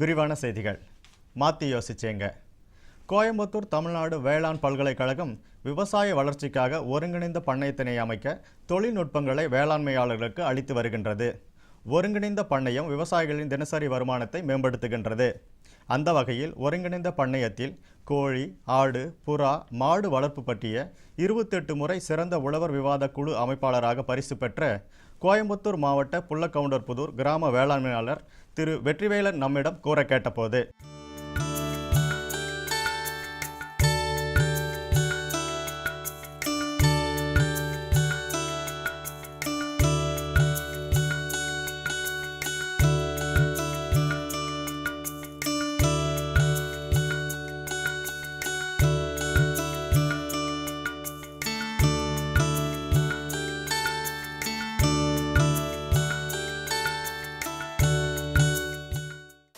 விரிவான செய்திகள். மாற்றி யோசிச்சேங்க. கோயம்புத்தூர் தமிழ்நாடு வேளாண் பல்கலைக்கழகம் விவசாய வளர்ச்சிக்காக ஒருங்கிணைந்த பண்ணையத்தினை அமைக்க தொழில்நுட்பங்களை வேளாண்மையாளர்களுக்கு அளித்து வருகின்றது. ஒருங்கிணைந்த பண்ணையம் விவசாயிகளின் தினசரி வருமானத்தை மேம்படுத்துகின்றது. அந்த வகையில் ஒருங்கிணைந்த பண்ணையத்தில் கோழி ஆடு புறா மாடு வளர்ப்பு பற்றிய இருபத்தெட்டு முறை சிறந்த உழவர் விவாத குழு அமைப்பாளராக பரிசு பெற்ற கோயம்புத்தூர் மாவட்ட புல்லக்கவுண்டர்புதூர் கிராம வேளாண்மையாளர் திரு வெற்றிவேலன் நம்மிடம் கூற கேட்டபோது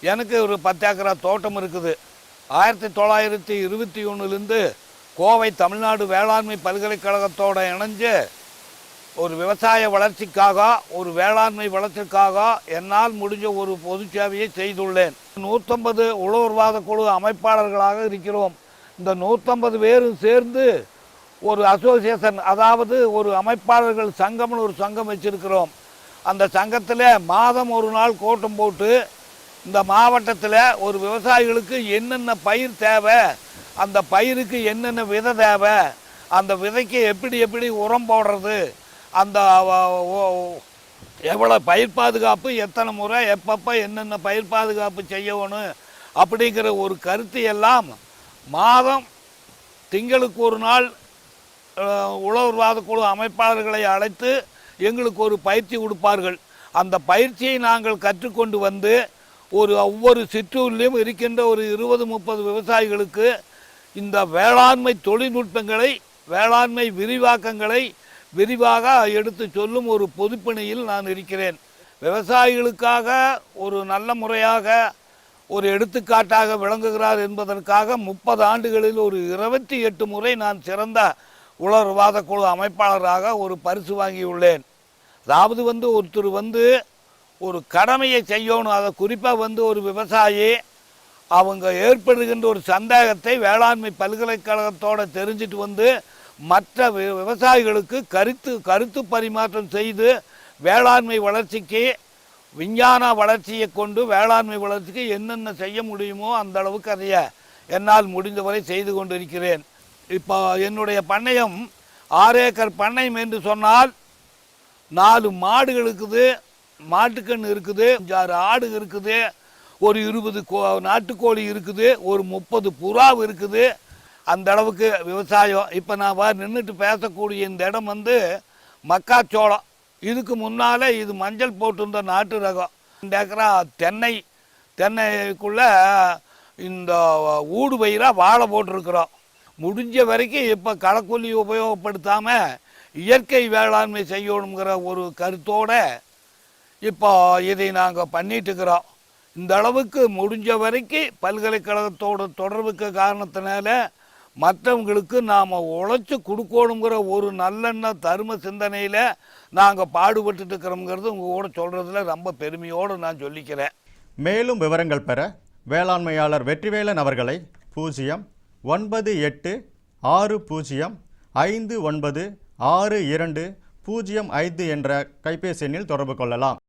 எனக்கு ஒரு பத்து ஏக்கரா தோட்டம் இருக்குது. ஆயிரத்தி தொள்ளாயிரத்தி இருபத்தி ஒன்றுலேருந்து கோவை தமிழ்நாடு வேளாண்மை பல்கலைக்கழகத்தோடு இணைஞ்சு ஒரு விவசாய வளர்ச்சிக்காக ஒரு வேளாண்மை வளர்ச்சிக்காக என்னால் முடிஞ்ச ஒரு பொது சேவையை செய்துள்ளேன். நூற்றம்பது உழவர்வாத குழு அமைப்பாளர்களாக இருக்கிறோம். இந்த நூற்றம்பது பேரும் சேர்ந்து ஒரு அசோசியேஷன் அதாவது ஒரு அமைப்பாளர்கள் சங்கம்னு ஒரு சங்கம் வச்சிருக்கிறோம். அந்த சங்கத்தில் மாதம் ஒரு நாள் கூட்டம் போட்டு இந்த மாவட்டத்தில் ஒரு விவசாயிகளுக்கு என்னென்ன பயிர் தேவை அந்த பயிருக்கு என்னென்ன விதை தேவை அந்த விதைக்கு எப்படி எப்படி உரம் போடுறது அந்த ஓ- எவ்வளோ பயிர் பாதுகாப்பு எத்தனை முறை எப்பப்போ என்னென்ன பயிர் பாதுகாப்பு செய்யணும் அப்படிங்கிற ஒரு கருத்து எல்லாம் மாதம் திங்களுக்கு ஒரு நாள் உழவுர்வாத குழு அமைப்பாளர்களை அழைத்து எங்களுக்கு ஒரு பயிற்சி கொடுப்பார்கள். அந்த பயிற்சியை நாங்கள் கற்றுக்கொண்டு வந்து ஒரு ஒவ்வொரு சிற்றூர்லேயும் இருக்கின்ற ஒரு இருபது முப்பது விவசாயிகளுக்கு இந்த வேளாண்மை தொழில்நுட்பங்களை வேளாண்மை விரிவாக்கங்களை விரிவாக எடுத்து சொல்லும் ஒரு பொதுப்பணியில் நான் இருக்கிறேன். விவசாயிகளுக்காக ஒரு நல்ல முறையாக ஒரு எடுத்துக்காட்டாக விளங்குகிறார் என்பதற்காக முப்பது ஆண்டுகளில் ஒரு இருபத்தி எட்டு முறை நான் சிறந்த உலர்வாத குழு அமைப்பாளராக ஒரு பரிசு வாங்கியுள்ளேன். அதாவது வந்து ஒருத்தர் வந்து ஒரு கடமையை செய்யணும். அதை குறிப்பாக வந்து ஒரு விவசாயி அவங்க ஏற்படுகின்ற ஒரு சந்தேகத்தை வேளாண்மை பல்கலைக்கழகத்தோடு தெரிஞ்சிட்டு வந்து மற்ற வி- விவசாயிகளுக்கு கருத்து கருத்து பரிமாற்றம் செய்து வேளாண்மை வளர்ச்சிக்கு விஞ்ஞான வளர்ச்சியை கொண்டு வேளாண்மை வளர்ச்சிக்கு என்னென்ன செய்ய முடியுமோ அந்த அளவுக்கு அதைய என்னால் முடிந்தவரை செய்து கொண்டிருக்கிறேன். இப்போ என்னுடைய பண்ணையம் ஆறு ஏக்கர் பண்ணையம் என்று சொன்னால் நாலு மாடுகள் இருக்குது மாட்டுக்கன்று இருக்குது அஞ்சாறு ஆடு இருக்குது ஒரு இருபது கோ நாட்டுக்கோழி இருக்குது ஒரு முப்பது புறாவு இருக்குது. அந்த அளவுக்கு விவசாயம். இப்போ நான் வா நின்றுட்டு பேசக்கூடிய இந்த இடம் வந்து மக்காச்சோளம். இதுக்கு முன்னால் இது மஞ்சள் போட்டிருந்த நாட்டு ரகம். இந்த ஏக்கரா தென்னை தென்னைக்குள்ளே இந்த ஊடு பயிராக வாழை போட்டிருக்கிறோம். முடிஞ்ச வரைக்கும் இப்போ களக்கொல்லி உபயோகப்படுத்தாமல் இயற்கை வேளாண்மை செய்யணுங்கிற ஒரு கருத்தோடு இப்போ இதை நாங்கள் பண்ணிட்டு இருக்கிறோம் இந்த அளவுக்கு முடிஞ்ச வரைக்கும் பல்கலைக்கழகத்தோட தொடர்புக்கு காரணத்தினால மற்றவங்களுக்கு நாம் உழைச்சி கொடுக்கணுங்கிற ஒரு நல்லெண்ண தரும சிந்தனையில் நாங்கள் பாடுபட்டு இருக்கிறோங்கிறது உங்கள் கூட சொல்கிறதுல ரொம்ப பெருமையோடு நான் சொல்லிக்கிறேன். மேலும் விவரங்கள் பெற வேளாண்மையாளர் வெற்றிவேலன் அவர்களை பூஜ்ஜியம் ஒன்பது எட்டு ஆறு பூஜ்ஜியம் ஐந்து ஒன்பது ஆறு இரண்டு பூஜ்ஜியம் ஐந்து என்ற கைபேசி எண்ணில் தொடர்பு கொள்ளலாம்.